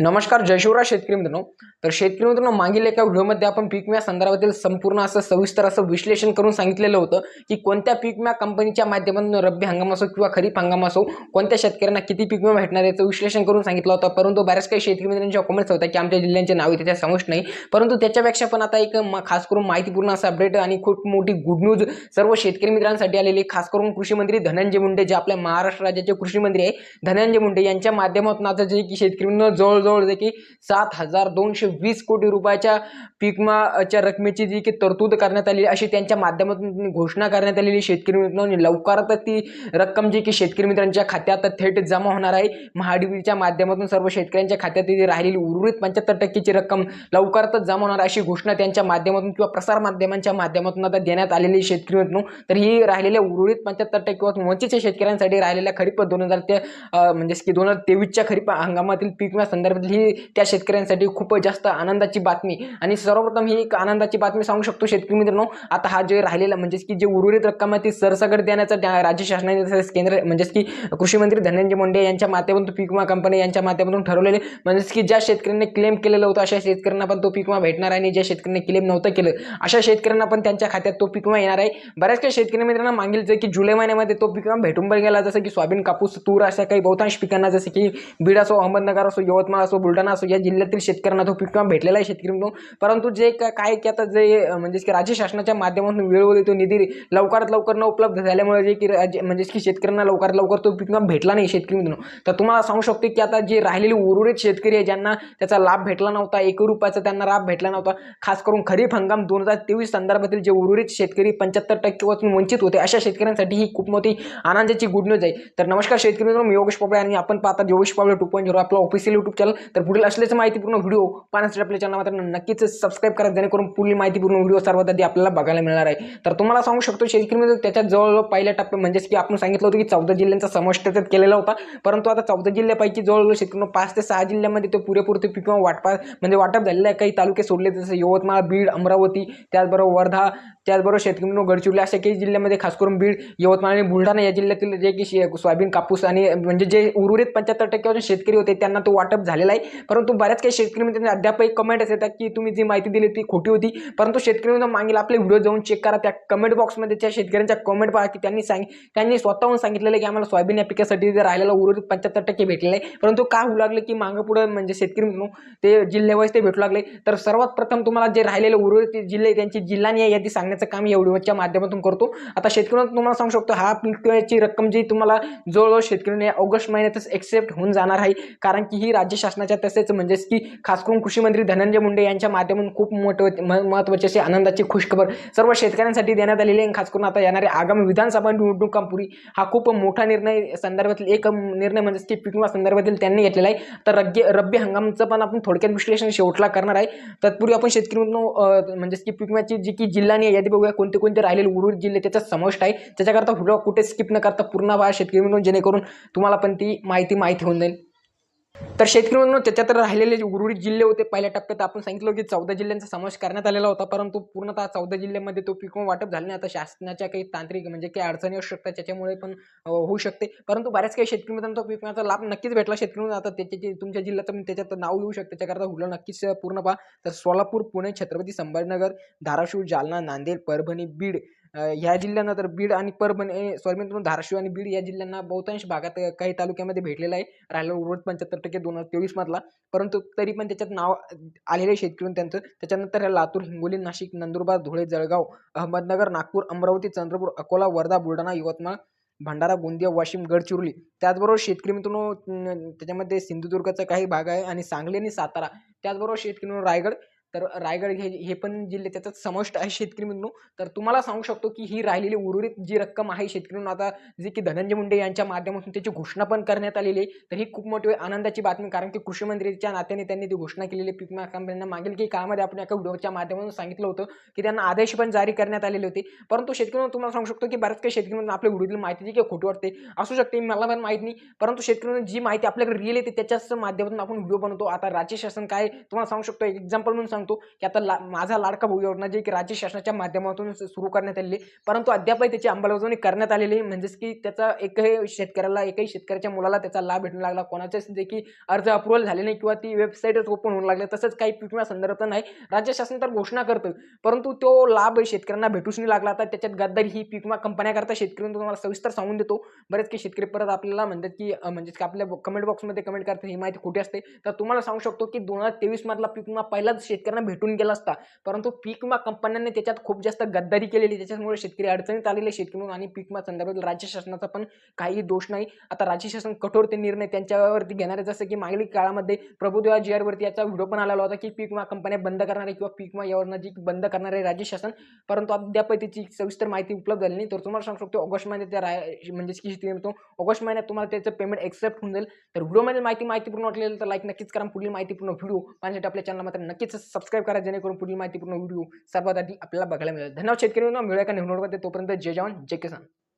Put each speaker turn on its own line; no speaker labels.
नमस्कार जयशिवराज शेतकरी मित्रांनो. तर शेतकरी मित्रांनो मागील एका व्हिडिओमध्ये आपण पीक विमा संदर्भातील संपूर्ण असं सविस्तर असं विश्लेषण करून सांगितलेलं होतं की कोणत्या पीक विमा कंपनीच्या माध्यमातून रब्बी हंगाम असो किंवा खरीप हंगाम असो कोणत्या शेतकऱ्यांना किती पीक विमा भेटणार याचं विश्लेषण करून सांगितलं होतं. परंतु बऱ्याच काही शेतकरी मित्रांच्या कॉमेंट्स होत्या की आमच्या जिल्ह्यांचे नाव इथे त्याच्यासमोर नाही. परंतु त्याच्यापेक्षा पण आता एक खास करून माहितीपूर्ण असं अपडेट आणि खूप मोठी गुड न्यूज सर्व शेतकरी मित्रांसाठी आलेली आहे. खास करून कृषी मंत्री धनंजय मुंडे जे आपल्या महाराष्ट्र राज्याचे कृषी मंत्री आहे. धनंजय मुंडे यांच्या माध्यमातून आता जे की शेतकऱ्यांना जवळजवळ जे की सात हजार दोनशे वीस कोटी रुपयाच्या पीकमाच्या रकमेची जी की तरतूद करण्यात आली अशी त्यांच्या माध्यमातून घोषणा करण्यात आलेली शेतकरी मित्रांनी लवकरातच ती रक्कम जी की शेतकरी मित्रांच्या खात्यात थेट जमा होणार आहे. महाडीबीच्या माध्यमातून सर्व शेतकऱ्यांच्या खात्यात जी राहिलेली उर्वरित पंच्याहत्तर टक्केची रक्कम लवकरातच जमा होणार अशी घोषणा त्यांच्या माध्यमातून किंवा प्रसार माध्यमांच्या माध्यमातून आता देण्यात आलेली शेतकरी मित्रांनो. तर ही राहिलेल्या उर्वरित पंच्याहत्तर टक्के वंचितच्या शेतकऱ्यांसाठी राहिलेल्या खरीप दोन हजार ते म्हणजे की दोन हजार तेवीसच्या खरीप हंगामातील पीक विमा संदर्भातील ही त्या शेतकऱ्यांसाठी खूप जास्त आनंदाची बातमी. आणि सर्वप्रथम ही एक आनंदाची बातमी सांगू शकतो शेतकरी मित्रांनो. आता हा जे राहिलेला म्हणजेच की जे उर्वरित रक्कम आहे ती सरसकट देण्याचा राज्य शासनाने तसेच केंद्र म्हणजेच की कृषी मंत्री धनंजय मुंडे यांच्या माध्यमातून पीक विमा कंपनी यांच्या माध्यमातून ठरवलेले म्हणजेच की ज्या शेतकऱ्यांनी क्लेम केलेलं होतं अशा शेतकऱ्यांना पण तो पीक विमा भेटणार आहे आणि ज्या शेतकऱ्यांनी क्लेम नव्हतं केलं अशा शेतकऱ्यांना पण त्यांच्या खात्यात तो पीक विमा येणार आहे. बऱ्याच काही शेतकरी मित्रांना मागील जे की जुलै महिन्यामध्ये तो पीक विमा भेटून पण गेला जसं की सोयाबीन कापूस तूर अशा काही बहुतांश पिकांना जसं की बीड असो अहमदनगर असो यवतमाळ असो बुलढाणा असो या जिल्ह्यातील शेतकऱ्यांना तो पीक विमा भेटलेला आहे शेतकरी परंतु जे काय की आता जे म्हणजेच की राज्य शासनाच्या माध्यमातून वेळोवेळी तो निधी लवकरात लवकर न उपलब्ध झाल्यामुळे जे की राज्य म्हणजेच की शेतकऱ्यांना लवकरात लवकर तो पीक विमा भेटला नाही शेतकरी मित्रांनो तर तुम्हाला सांगू शकतो की आता जे राहिलेले उर्वरित शेतकरी आहे ज्यांना त्याचा लाभ भेटला नव्हता एक रुपयाचा त्यांना लाभ भेटला नव्हता. खास करून खरीप हंगाम दोन हजार तेवीस संदर्भातील जे उर्वरित शेतकरी पंच्याहत्तर टक्के वाचून वंचित होते अशा शेतकऱ्यांसाठी ही खूप मोठी आनंदाची गुड न्यूज आहे. तर नमस्कार शेतकरी मित्रांनो मी योगेश पापळे आणि आपण पाहता Yogesh Papale two point zero आपला ऑफिशियल युट्यूब चॅनल तर पुढील असल्याचं माहितीपूर्ण व्हिडिओ पाहण्यासाठी आपल्या चॅनल मात्र नक्कीच सबस्क्राईब करा जेणेकरून पुढील माहितीपूर्ण व्हिडिओ सर्वात आधी आपल्याला बघायला मिळणार आहे. तर तुम्हाला सांगू शकतो शेतकरी त्याच्या जवळजवळ पहिल्या टप्प्या म्हणजेच की आपण सांगितलं होतं की चौदा जिल्ह्यांचा समावेश त्याच्यात केलेला होता. परंतु आता चौदा जिल्ह्यापैकी जवळजवळ शेतकऱ्यांना पाच ते सहा जिल्ह्यामध्ये तो पुरेपूर ते पीक वाटपा म्हणजे वाटप झालेलं आहे. काही तालुके सोडले जसं यवतमाळ बीड अमरावती त्याचबरोबर वर्धा त्याचबरोबर शेतकरी गडचिरोली अशा काही जिल्ह्यामध्ये खास करून बीड यवतमाळ आणि बुलढाणा या जिल्ह्यातील जे की शे- सोयाबीन कापूस आणि म्हणजे जे उर्वरित पंच्याहत्तर टक्के शेतकरी होते त्यांना तो वाटप झालेला आहे. परंतु बऱ्याच काही शेतकरी म्हणजे अद्याप एक कमेंट्स येतात की तुम्ही जी माहिती दिली ती खोटी होती. परंतु शेतकरी मागील आपले व्हिडिओ जाऊन चेक करा. त्या कमेंट बॉक्समध्ये त्या शेतकऱ्यांच्या कमेंट पहा की त्यांनी सांग त्यांनी स्वतःहून सांगितलेलं की आम्हाला सोयाबीन या पिकासाठी जे राहिलेला उर्वरित पंच्याहत्तर टक्के भेटलेलं आहे. परंतु का होऊ लागले की मागं पुढं म्हणजे शेतकरी म्हणून ते जिल्ह्यावाईज ते भेटू लागले. तर सर्वात प्रथम तुम्हाला जे राहिलेले उर्वरित जिल्हे त्यांची त्यांची जिल्हानी यादी सांगण्यात करण्याचं काम या व्हिडिओच्या माध्यमातून करतो. आता शेतकऱ्यांना तुम्हाला सांगू शकतो हा पीक विम्याची रक्कम जी तुम्हाला जवळजवळ शेतकऱ्यांनी ऑगस्ट महिन्यातच एक्सेप्ट होऊन जाणार आहे. कारण की ही राज्य शासनाच्या तसेच म्हणजेच की खास करून कृषी मंत्री धनंजय मुंडे यांच्या माध्यमातून खूप मोठं म- महत्त्वाची अशी आनंदाची खुशखबर सर्व शेतकऱ्यांसाठी देण्यात आलेली आहे. आणि खास करून आता येणारे आगामी विधानसभा निवडणुकांपूर्वी हा खूप मोठा निर्णय संदर्भातील एक निर्णय म्हणजेच की पीक विमा संदर्भातील त्यांनी घेतलेला आहे. तर रग्गे रब्बी हंगामचं पण आपण थोडक्यात विश्लेषण शेवटला करणार आहे. तत्पूर्वी आपण शेतकरी म्हणजेच की पीक विम्याची जी की जिल्हानी यादी बघूया कोणते कोणते राहिलेले उरुर जिल्हे त्याच्यात समाविष्ट आहे. त्याच्याकरता व्हिडिओ कुठे स्किप न करता पूर्ण पहा शेतकरी म्हणून जेणेकरून तुम्हाला पण ती माहिती माहिती होऊन जाईल. तर शेतकरी म्हणून त्याच्यात राहिलेले जे उर्वरित जिल्हे होते. पहिल्या टप्प्यात आपण सांगितलं की चौदा जिल्ह्यांचा समावेश करण्यात आलेला होता. परंतु पूर्णतः चौदा जिल्ह्यामध्ये तो पिकवून वाटप झाले नाही. आता शासनाच्या काही तांत्रिक म्हणजे काही अडचणी असू शकतात त्याच्यामुळे पण होऊ शकते. परंतु बऱ्याच काही शेतकरी मित्रांनो तो पिकवण्याचा लाभ नक्कीच भेटला. शेतकरी म्हणून आता त्याच्या तुमच्या जिल्ह्यात पण म्हणजे त्याच्यात नाव येऊ शकते. त्याकरता हुलं नक्कीच पूर्ण पहा. तर सोलापूर पुणे छत्रपती संभाजीनगर धाराशिव जालना नांदेड परभणी बीड ह्या जिल्ह्यांना तर बीड आणि परभणी सॉरी मित्रांनो धाराशिव आणि बीड या जिल्ह्यांना बहुतांश भागात काही तालुक्यामध्ये भेटलेला आहे. राहिला उर्वरित पंच्याहत्तर टक्के दोन हजार तेवीस मधला. परंतु तरी पण त्याच्यात नाव आलेले आहे शेतकरी त्यांचं. त्याच्यानंतर ह्या लातूर हिंगोली नाशिक नंदुरबार धुळे जळगाव अहमदनगर नागपूर अमरावती चंद्रपूर अकोला वर्धा बुलढाणा यवतमाळ भंडारा गोंदिया वाशिम गडचिरोली त्याचबरोबर शेतकरी मित्रांनो त्याच्यामध्ये सिंधुदुर्गचा काही भाग आहे आणि सांगली आणि सातारा त्याचबरोबर शेतकरी रायगड तर रायगड हे हे पण जिल्हे त्याच्यात समाविष्ट आहे शेतकरी मित्रांनो तर तुम्हाला सांगू शकतो की ही राहिलेली उर्वरित जी रक्कम आहे शेतकरी आता जे की धनंजय मुंडे यांच्या माध्यमातून त्याची घोषणा पण करण्यात आलेली आहे. तर ही खूप मोठी आनंदाची बातमी कारण की कृषी मंत्रीच्या नात्याने त्यांनी ती घोषणा केलेली पीक विमा कंपन्यांना मागील की काळामध्ये आपण एका व्हिडिओच्या माध्यमातून सांगितलं होतं की त्यांना आदेश पण जारी करण्यात आलेले होते. परंतु शेतकरी तुम्हाला सांगू शकतो की बऱ्याच काही शेतकरी आपल्या व्हिडिओतील माहिती जी काही खोटी वाटते असू शकते मला पण माहीत नाही. परंतु शेतकऱ्यांना जी माहिती आपल्याकडे रिअल येते त्याच्याच माध्यमातून आपण व्हिडिओ बनवतो. आता राज्य शासन काय तुम्हाला सांगू शकतो. एक्झाम्पल म्हणून सांगतो. म्हणतो की आता ला माझा लाडका भाऊ योजना जी की राज्य शासनाच्या माध्यमातून सुरू करण्यात आलेली परंतु अद्यापही त्याची अंमलबजावणी करण्यात आलेली आहे. म्हणजेच की त्याचा एकही शेतकऱ्याला एकही शेतकऱ्याच्या मुलाला त्याचा लाभ भेटू लागला. कोणाचेच देखील अर्ज अप्रुव्हल झाले नाही किंवा ती वेबसाईटच ओपन होऊ लागले. तसंच काही पीक विमा संदर्भात नाही. राज्य शासन तर घोषणा करतं परंतु तो लाभ शेतकऱ्यांना भेटूच नाही लागला. तर त्याच्यात गद्दारी ही पीक विमा कंपन्याकरता शेतकऱ्यांना तुम्हाला सविस्तर सांगून देतो. बरेच की शेतकरी परत आपल्याला म्हणतात की म्हणजेच की आपल्या कमेंट बॉक्समध्ये कमेंट करतात. ही माहिती कुठे असते. तर तुम्हाला सांगू शकतो की दोन हजार तेवीस मधला पीक विमा पहिलाच शेतकऱ्यांना भेटून गेला असता. परंतु पीक विमा कंपन्यांनी त्याच्यात खूप जास्त गद्दारी केलेली त्याच्यामुळे शेतकरी अडचणीत आलेले शेतकरी आणि पीक विमा संदर्भात राज्य शासनाचा पण काही दोष नाही. आता राज्य शासन कठोर ते निर्णय त्यांच्यावरती घेणारे जसं की मागील काळामध्ये प्रभुदेवा जी आरवरती याचा व्हिडिओ पण आलेला होता की पीक विमा कंपन्या बंद करणारे किंवा पीक विमा योजना जी बंद करणारे राज्य शासन. परंतु अद्याप त्याची सविस्तर माहिती उपलब्ध झाली नाही. तर तुम्हाला सांगू शकतो ऑगस्ट महिन्यात त्या राय म्हणजेच की शेतकरी ऑगस्ट महिन्यात तुम्हाला त्याचं पेमेंट एक्सेप्ट होऊन जाईल. तर व्हिडिओमध्ये माहिती माहितीपूर्ण वाटलेलं तर लाईक नक्कीच करा. पुढील माहितीपूर्ण व्हिडिओ पाहण्यासाठी आपल्या चॅनल मात्र नक्कीच सबस्क्राईब करा जेणेकरून पुढील माहितीपूर्ण व्हिडिओ सर्वात आधी आपल्याला बघायला मिळेल धन्यवाद शेतकरी मित्रांनो. मिळूया का निवडणूक तोपर्यंत जय जवान जय किसान